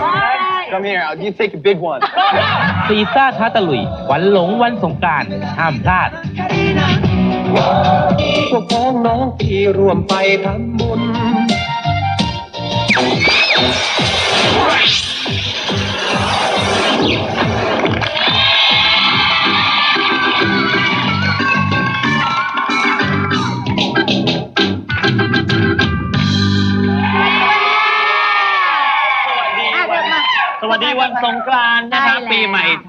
Come here, I'll you take a big one. ซีซ่าท้าตะลุย วันหลงวันสงกรารห้ามพลาด พวกพ้องน้องที่รวมไปทำบุญ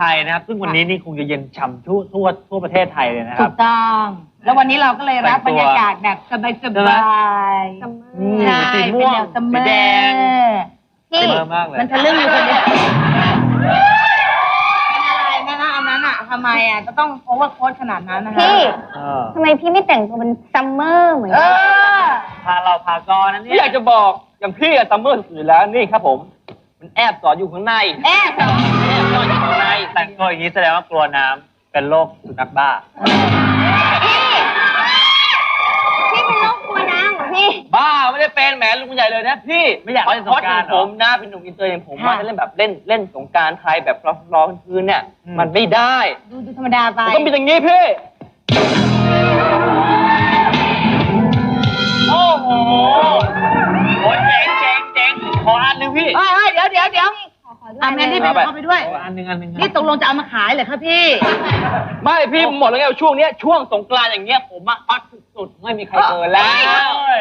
ไทยนะครับ ซึ่งวันนี้นี่คงจะเย็นฉ่ำทั่วทั่วทั่วประเทศไทยเลยนะคถูรับ กต้อง แล้ววันนี้เราก็เลยรับแต่บรงรตัวยากาศแบบสบายสใช่ไหมบายอืมใช่สีเป็นม่วงแนวซัมเมสีอแดงร์พี่เมอร์มากเลย มันทะลึ่งอยู่คนเดียวเป็นอะไรนะนะอันนั้นอะทำไมอะจะต้องโอเวอร์โค้ดขนาดนั้นนะคะพี่เออทำไมพี่ไม่แต่งตัวเป็นซัมเมอร์เหมือนเอกันอพาเราพากรนะเนี่ที่อยยากจะบอกอย่างพี่อะซัมเมอร์สุดๆแล้วนี่ครับผม มันแอบสอนอยู่ข้างใน แอบเหรอ แอบสอนอยู่ข้างในแต่งตัวอย่างนี้แสดงว่ากลัวน้ำเป็นโรคสุนัขบ้า พี่เป็นโรคกลัวน้ำเหรอพี่ บ้าไม่ได้เป็นแหมลุงใหญ่เลยนะพี่ไม่อยากเล่นสงกรานต์เหรอ ผมนะเป็นหนุ่มอินเตอร์อย่างผมว่าจะเล่นแบบเล่นเล่นสงกรารไทยแบบร้อนๆพื้นๆเนี่ยอืมมันไม่ได้ดูดูธรรมดาไป มันต้องมีอย่างนี้พี่โอ้โหโอ้ยเจ๋งเจ๋งเจ๋งขออันหนึ่งพี่ เฮ้ยเฮ้ยเดี๋ยวเดี๋ยวเดี๋ยว อะแมนดี้ไปเอาไปเข้าไปด้วยขออันหนึ่งอันหนึ่งนี่ตกลงจะเอามาขายเหรอคะพี่ ไม่พี่หมดแล้วไงช่วงเนี้ยช่วงสงกรานต์อย่างเงี้ยผมอะฮอตสุดๆไม่มีใครเกินแล้ว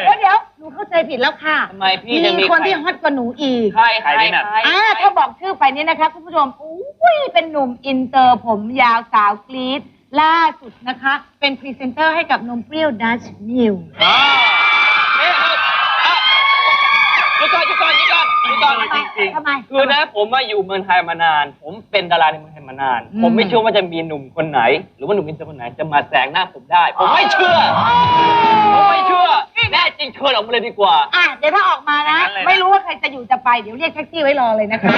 เดี๋ยวเดี๋ยวหนูเข้าใจผิดแล้วค่ะ ทำไมพี่จะมีคนใครที่ฮอตกว่าหนูอีกใครใครใครอ่าถ้าบอกชื่อไปเนี่ยนะคะคุณผู้ชมอุ้ยเป็นหนุ่มอินเตอร์ผมยาวสาวกรี๊ดล่าสุดนะคะ เป็นพรีเซนเตอร์ให้กับนมเปรี้ยวดัชมิล อ่าเอ๊ะเอาเอาเดี๋ยวก่อนเดี๋ยวก่ อนเดี๋ยวก่อนเดี๋ยวก่อนจริงทำไมคือนะผมมาอยู่เมืองไทยมานาน ผมเป็นดาราในเมืองไทยมานาน อืม ผมไม่เชื่อว่าจะมีหนุ่มคนไหน หรือว่าหนุ่มอินเตอร์คนไหนจะมาแซงหน้าผมได้ ผมไม่เชื่อผมไม่เชื่อแน่จริงเชิญออกมาเลยดีกว่า อะเดี๋ยวถ้าออกมานะงั้นเลยนะ ไม่รู้ว่าใครจะอยู่จะไปเดี๋ยวเรียกแท็กซี่ไว้รอเลยนะคะ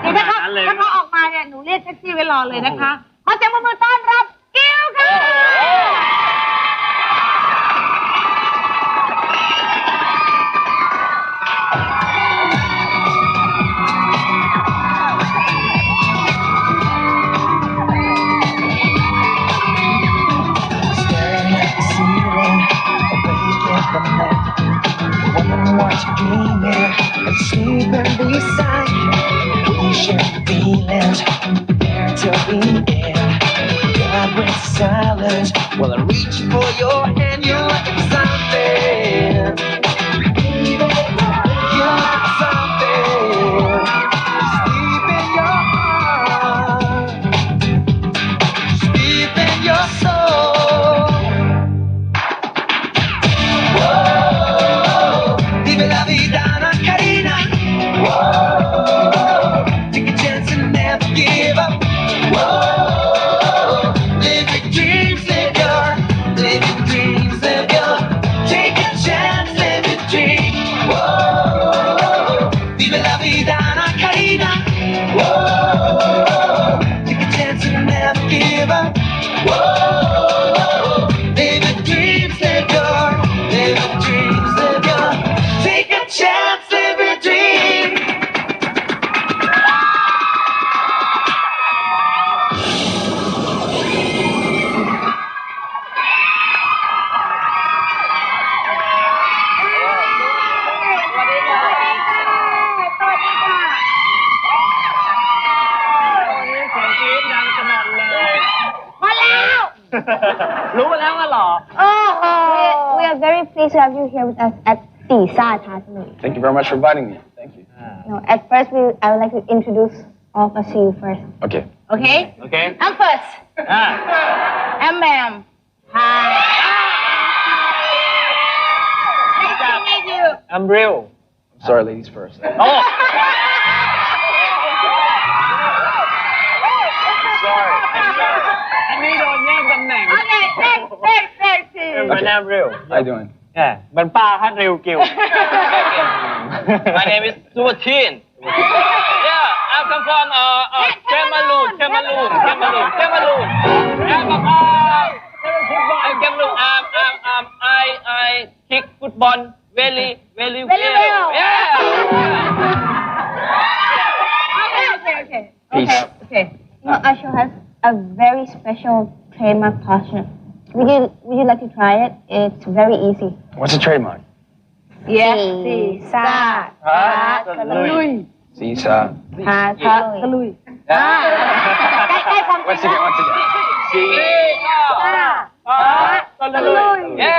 เดี๋ยวถ้าเขาขนาดนั้นเลยถ้าเขาออกมาเนี่ยหนูเรียกแท็กซี่ไว้รอเลยนะคะขอเสียงปรบมือต้อนรับ dreamer, a sleeper beside. รู้มาแล้วว่าหรอ โอ้โห We are very pleased to have you here with us at สีซ่าท้าตะลุย Thank you very much for inviting me. Thank you. No, at first we I would like to introduce all of us to you first. Okay. โอเค โอเค I'm first อ่า I'm Bam Hi Nice to meet you I'm real I'm sorry, ladies first. โอ้ Sexy! My name real. How you doing? Yeah, Ben Pa Hát Real Kiều. My name is Suvatin. yeah, I come from uh, uh, Cameroon, Cameroon, Cameroon, Cameroon. I'm uh, I'm Cameroon. I'm, I'm, I'm, I, I kick football very, very, very well. Yeah. yeah. Okay, okay, okay. Okay, okay. No, I shall have a very special trademark passion. Would you Would you like to try it? It's very easy. What's the trademark? Yes. สี่ซ่าฮะตะลุย Sisa. พาพาทะตะลุลุยยอ่าใกล้ใกล้ความจริ Once ง again, แล้ว once again. อ่าตะลุยเย้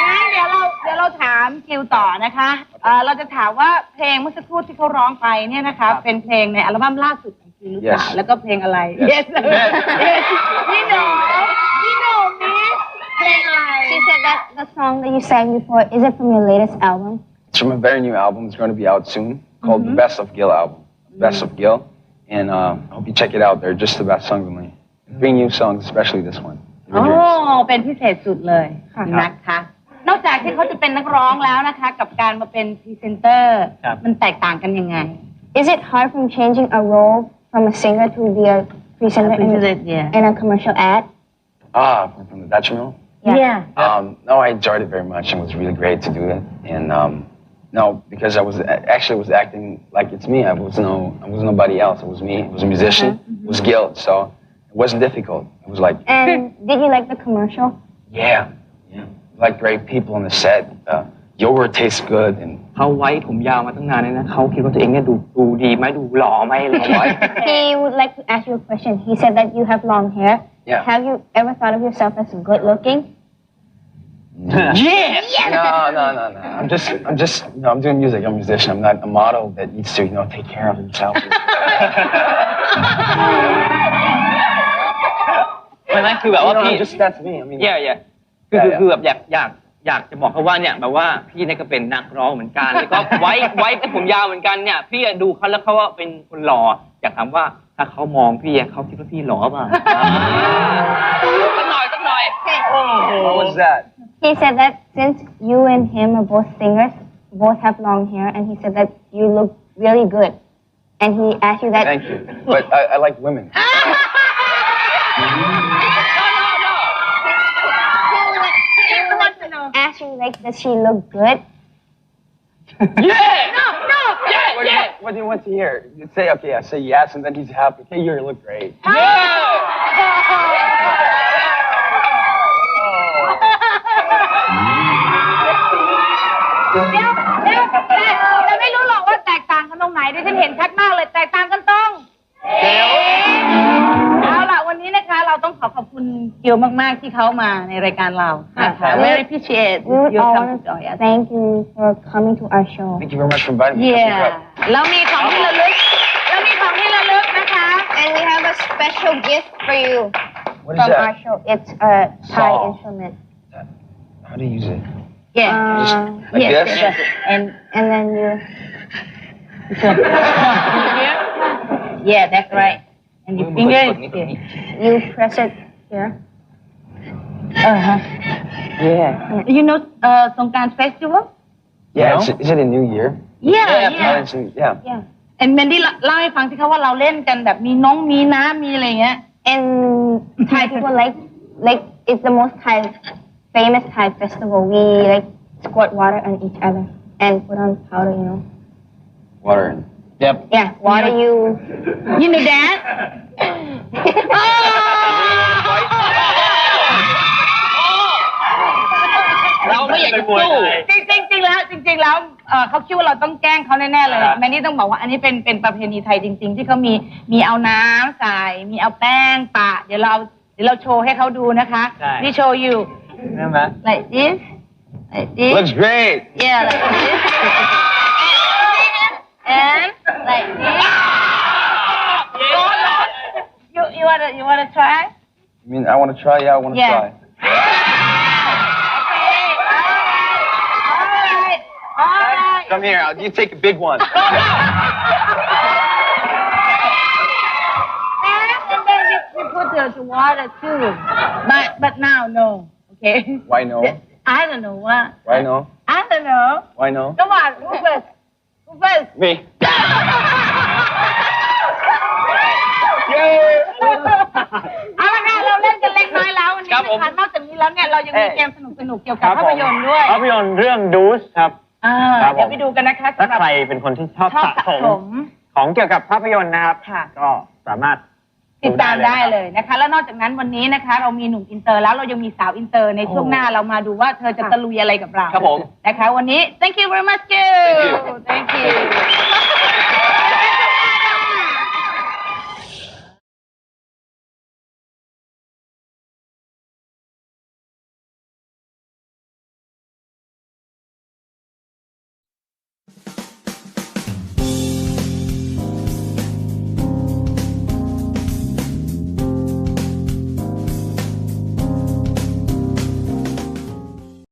งั้นเดี๋ยวเราเดี๋ยวเราถามคิวต่อนะคะ เอ่อเราจะถามว่าเพลงเมื่อสักครู่ที่เขาร้องไปเนี่ยนะคะ เป็นเพลงในอัลบั้มล่าสุดของคิวหรือเปล่า Yes แล้วก็เพลงอะไร yes yes พี่หนุ่มพี่หนุ่มนี่เพลงอะไร She said that the song that you sang before is it from your latest album? It's from a very new album. It's going to be out soon called The Best of Gil album. Best of Gil. And uh, I hope you check it out. They're just the best songs of me. Three new songs, especially this one. โอ้ Yours. เป็นพิเศษสุดเลยค่ะนะคะ นอกจากที่เขาจะเป็นนักร้องแล้วนะคะ กับการมาเป็นพรีเซนเตอร์ มันแตกต่างกันยังไง Is it hard from changing a role from a singer to be a presenter in, yeah in a commercial ad? Ah, from from the Dutch Mill. yeah Um, no, I enjoyed it very much and it was really great to do it. And um, no, because I was actually was acting like it's me. I was no, I was nobody else. It was me. It was a musician. It was Gil. So it wasn't difficult. It was like, And did you like the commercial? yeah, yeah, like great people on the set. Uh, yogurt tastes good and เขาไว้ผมยาวมาตั้งนานเลยนะเขาคิดว่าตัวเองเนี่ยดูดูดีไหมดูหล่อไหมอะไรอย่างเงี้ย He would like to ask you a question. He said that you have long hair. Yeah. Have you ever thought of yourself as good looking? yes no, no, no, no. I'm just, I'm just, no, I'm doing music. I'm a musician. I'm not a model that needs to, you know, take care of himself. ไม่ไม่คือแบบว่า You know, พี่ I'm just that's me. I mean, เย่เย่ คือคือคือแบบอยากอยากอยากจะบอกเขาว่าเนี่ยแบบว่าพี่เนี่ยก็เป็นนักร้องเหมือนกันแล้วก็ไว้ไว้เป็นผมยาวเหมือนกันเนี่ย พี่อะดูเขาแล้วเขาว่าเป็นคนหล่ออยากถามว่าถ้าเขามองพี่อะเขาคิดว่าพี่หล่อเปล่า สักหน่อยสักหน่อย what was that? He said that since you and him are both singers, both have long hair, and he said that you look really good. And he asked you that. Thank you. But I, I like women. Asked like? Does she look good? yeah! No, no! Yeah, what! What, do you want to hear? You say, okay, I say yes, and then he's happy. Hey, you look great. Oh. yeah! อบคุณกิวมาก ๆ ที่เขามาในรายการเรานะคะ very appreciate We would your all come want to join to us thank you for coming to our show. Thank you very much for inviting me. yeah Keep it up. เรามีของที่ระลึกเรามีของที่ระลึกนะคะ And we have a special gift for you What is from our that? show. It's a Thai Saw. instrument. How do you use it? yeah Just Uh, like yes, this? yes. and and then you yeah that's right and your finger is here you press it here. uh-huh yeah you know uh สงกราร festival Yeah, is it, is it a new year? yeah Oh, yeah it's a- yeah. Yeah. เอ็นเมนดี้เล่าให้ฟังสิคะว่าเราเล่นกันแบบมีน้องมีน้ำมีอะไรอย่างเงี้ย And Thai people like like it's the most Thai famous Thai festival. We like squirt water on each other and put on powder, you know. Water. in. Yep. Yeah, water you. you know that เราไม่อยากจะสู้จริงจริงจริงๆแล้วจริง ๆ แล้วเอ่อเขาคิดว่าเราต้องแกล้งเขาแน่ๆเลย แมนนี่ต้องบอกว่าอันนี้เป็นเป็นประเพณีไทยจริง ๆ ที่เขามีมีเอาน้ำใส่มีเอาแป้งปะ เดี๋ยวเราเดี๋ยวเราโชว์ให้เขาดูนะคะใช่ นี่โชว์อยู่ ใช่ไหม like this like this Looks great. yeah like this and like this you you wanna you wanna try I mean, I want to try. Yeah, I want to Yeah. try. Come here. I'll, you take a big one. And then you, you put the, the water too. But but now no. Okay. Why no? I don't know what. Why no? I don't know. Why no? Come on, who first? Who first? Me. เอาละค่ะเราเล่นกันเล็กน้อยแล้ววันนี้ครับนะผมคะนอกจากนี้แล้วเนี่ยเรายังมีเอ้ยเกมสนุกๆเกี่ยวกับภาพยนตร์ด้วย ภาพยนตร์เรื่องดูสครับ อ่าครับผม เดี๋ยวไปดูกันนะคะถ้าสำหรับใครเป็นคนที่ชอบชอบสะสะสสม ม ของเกี่ยวกับภาพยนตร์นะครับ ค่ะ ก็สามารถติดตามได้เลยนะคะ แล้วนอกจากนั้นวันนี้นะคะ เรามีหนุ่มอินเตอร์แล้วเรายังมีสาวอินเตอร์ในช่วงหน้าเรามาดูว่าเธอจะตะลุยอะไรกับเราครับผม นะคะ วันนี้ thank you very much you thank you